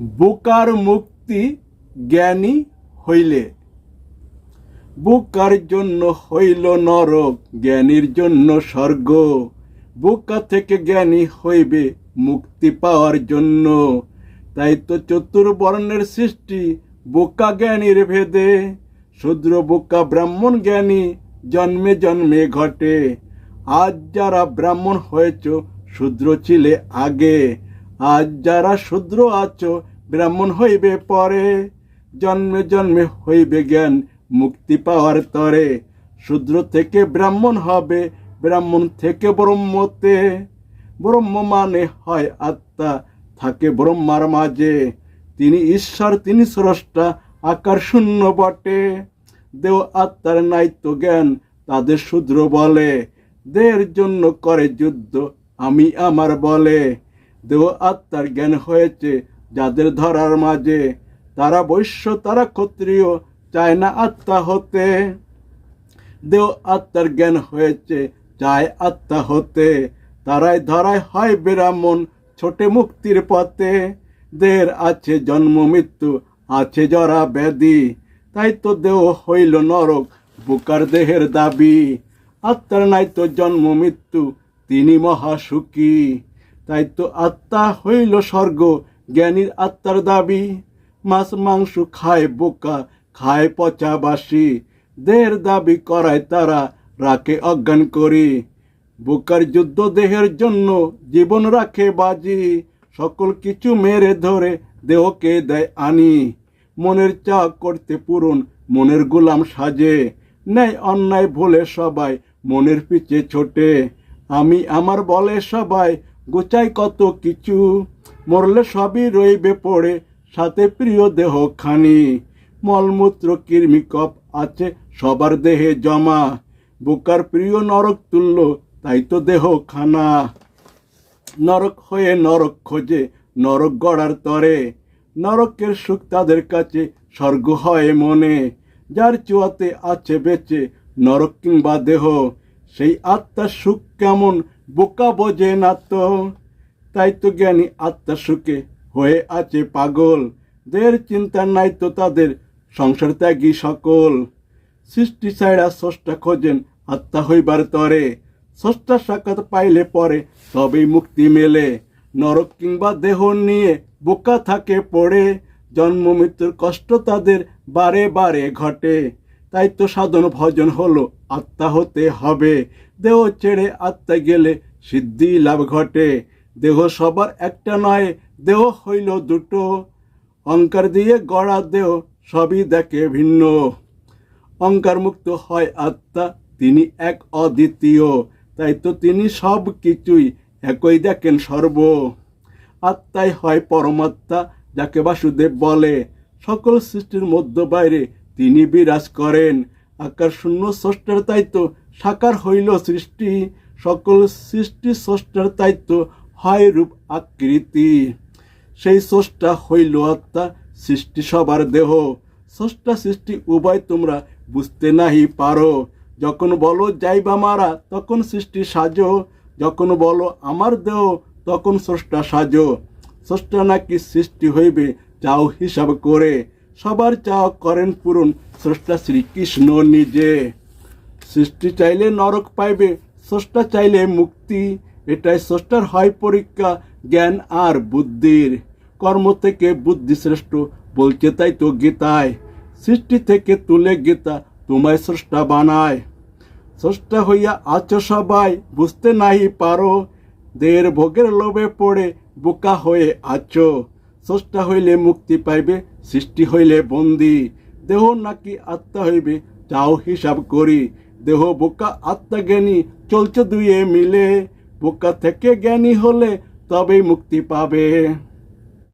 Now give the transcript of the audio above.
বোকার মুক্তি জ্ঞানী হইলে। বোকার জন্য হইল নরক, জ্ঞানীর জন্য স্বর্গ। বোকা থেকে জ্ঞানী হইবে, মুক্তি পাওয়ার জন্য। তাই তো চতুর্বর্ণের সৃষ্টি, বোকা জ্ঞানীর ভেদে। শূদ্র বোকা ব্রাহ্মণ জ্ঞানী জন্মে জন্মে ঘটে। আজ যারা ব্রাহ্মণ হয়েছ, শূদ্র ছিলে আগে। আজ যারা শূদ্র আছো, ব্রাহ্মণ হইবে পরে। জন্মে জন্মে হইবে জ্ঞান মুক্তি পাওয়ার তরে। শূদ্র থেকে ব্রাহ্মণ হবে, ব্রাহ্মণ থেকে ব্রহ্মতে। ব্রহ্ম মানে হয় আত্মা, থাকে ব্রহ্মার মাঝে। তিনি ঈশ্বর, তিনি স্রষ্টা, আকার শূন্য বটে। দেও আত্মার নাইত্য জ্ঞান, তাদের শূদ্র বলে। দেহের জন্য করে যুদ্ধ, আমি আমার বলে। দেহ আত্মার জ্ঞান হয়েছে, যাদের ধরার মাঝে তারা বৈশ্য, তারা ক্ষত্রিয়, চায় না আত্মা হতে। দেহ আত্মার জ্ঞান হয়েছে, চায় আত্মা হতে। তারাই ধরায় হয় ব্রাহ্মণ, ছোটে মুক্তির পথে। দের আছে জন্ম, মৃত্যু, আছে জরা ব্যাধি। তাই তো দেহ হইল নরক, বুকার দেহের দাবি। আত্মার নাই তো জন্ম, মৃত্যু, তিনি মহাসুখী তাই তো আত্মা হইল স্বর্গ, জ্ঞানীর আত্মার দাবি। মাছ মাংস খায় বোকা, খায় পচা বাসি। দেহের দাবি করায় তারা, রাখে অজ্ঞান করি। বোকার যুদ্ধ দেহের জন্য জীবন রাখে বাজি। সকল কিছু মেরে ধরে দেহকে দেয় আনি। মনের চা করতে পূরণ, মনের গোলাম সাজে। নেয় অন্যায় ভুলে সবাই মনের পিছে ছোটে। আমি আমার বলে সবাই গোচাই কত কিছু, মরলে সবই রইবে পড়ে। সাথে প্রিয় দেহ খানি মলমূত্র, কৃমি কপ আছে সবার দেহে জমা। বোকার প্রিয় নরক তুল্য, তাই তো দেহ খানা নরক হয়ে নরক খোঁজে, নরক গড়ার তরে। নরকের সুখ তাদের কাছে, স্বর্গ হয় মনে। যার চুয়াতে আছে বেঁচে, নরক কিংবা দেহ, সেই আত্মার সুখ কেমন বোকা বোঝে না তো। তাই তো জ্ঞানী আত্মা সুখে হয়ে আছে পাগল। দের চিন্তা নাই তো তাদের সংসার ত্যাগী সকল। সৃষ্টি ছাড়া স্রষ্টা খোঁজেন আত্মা হইবার তরে। স্রষ্টার সাক্ষাৎ পাইলে পরে তবেই মুক্তি মেলে। নরক কিংবা দেহ নিয়ে বোকা থাকে পড়ে। জন্ম মৃত্যুর কষ্ট তাদের বারে বারে ঘটে। তাই তো সাধন ভজন হলো আত্মা হতে হবে। দেহ ছেড়ে আত্মা গেলে সিদ্ধি লাভ ঘটে। দেহ সবার একটা নয়, দেহ হইল দুটো। অঙ্কার দিয়ে গড়া দেহ সবই দেখে ভিন্ন। অঙ্কার মুক্ত হয় আত্মা, তিনি এক অদ্বিতীয়। তাই তো তিনি সব কিছুই একই দেখেন সর্ব। আত্মাই হয় পরমাত্মা, যাকে বাসুদেব বলে। সকল সৃষ্টির মধ্য বাইরে তিনি বিরাজ করেন। আকার শূন্য, স্রষ্টার তাইতো সাকার হইল সৃষ্টি, সকল সৃষ্টি স্রষ্টার দায়িত্ব হয় রূপ আকৃতি। সেই স্রষ্টা হইল আত্মা, সৃষ্টি সবার দেহ। স্রষ্টা সৃষ্টি উভয় তোমরা বুঝতে নাহি পারো। যখন বলো, যাইবা মারা তখন সৃষ্টি সাজো। যখন বলো, আমার দেহ তখন স্রষ্টা সাজো। স্রষ্টা নাকি সৃষ্টি হইবে চাও হিসাব করে। সবার চাও করেন পূরণ স্রষ্টা শ্রীকৃষ্ণ নিজে। সৃষ্টি চাইলে নরক পাইবে, স্রষ্টা চাইলে মুক্তি। এটাই স্রষ্টার হয় পরীক্ষা, জ্ঞান আর বুদ্ধির। কর্ম থেকে বুদ্ধি শ্রেষ্ঠ, বলছে তাই তো গীতায়। সৃষ্টি থেকে তুলে গীতা তোমায় স্রষ্টা বানায়। স্রষ্টা হইয়া আছো সবাই, বুঝতে নাহি পারো। দের ভোগের লোভে পড়ে, বোকা হয়ে আছো। স্রষ্টা হইলে মুক্তি পাইবে, সৃষ্টি হইলে বন্দি। দেহ নাকি আত্মা হইবে, চাও হিসাব করি। দেহ বোকা আত্মা জ্ঞানী চলছে দুয়ে মিলে। বোকা থেকে জ্ঞানী হলে তবেই মুক্তি পাবে।